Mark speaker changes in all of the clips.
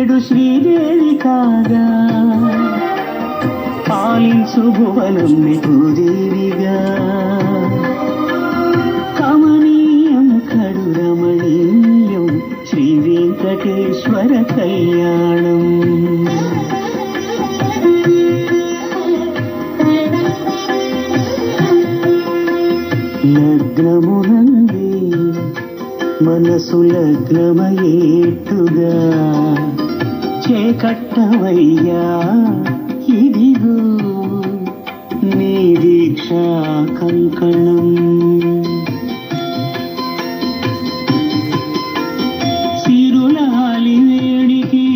Speaker 1: నేడు శ్రీదేవి కాగా. పాలించు భువనం భూదేవిగా కమనీయం కడు రమణీయం శ్రీ వెంకటేశ్వర కళ్యాణం. లగ్నమునంది మనసు లగ్నమయేట్టుగా. నీకే కట్టవయ్యా. ఇదిగో నీ దీక్షా కంకణం. సిరులాలి వేడికి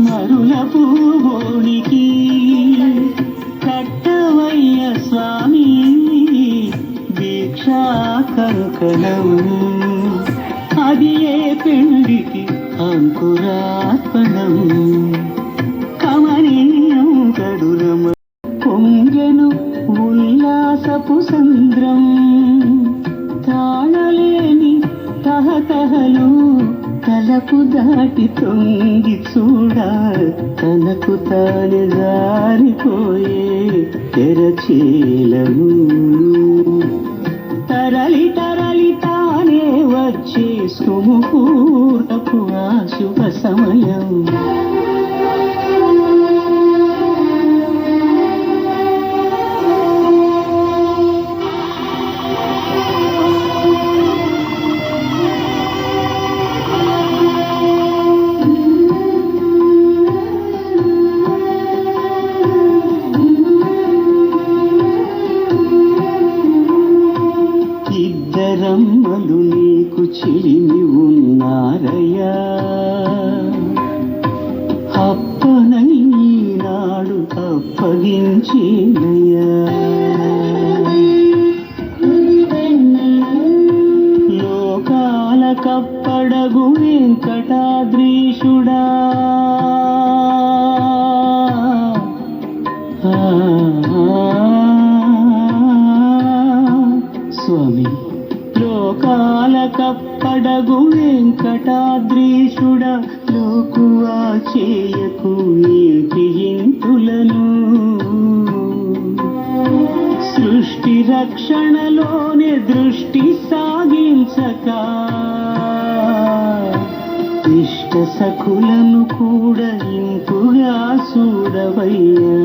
Speaker 1: మరుల పూవోనికి కట్టవయ్య స్వామి దీక్షా కంకణం. అది ఏ పెళ్ళికి అంకురార్పణం. కమనీయం కడురమ పొంగెను ఉల్లాసపు సంద్రం. తాళలేని తహతహలు తలకు దాటి తొంగి చూడ. తనకు తాను జారిపోయే తెరచీలము తరలి తరలి తానే పూటపు ఆ శుభ సమయం. ఇద్దరం నీకు చిలిమి ఉన్నారయ్యా అప్పనై నాడు అప్పగించినయ్యా లోకాల కప్పడగు వెంకటాద్రీషుడా స్వామి లోకాల కప్పడగు వెంకటాద్రీషుడ లోకువా చేయకు ఏంతులను సృష్టి రక్షణలోనే దృష్టి సాగించక ఇష్ట సకులను కూడా ఇంపుగా చూడవయ్యా.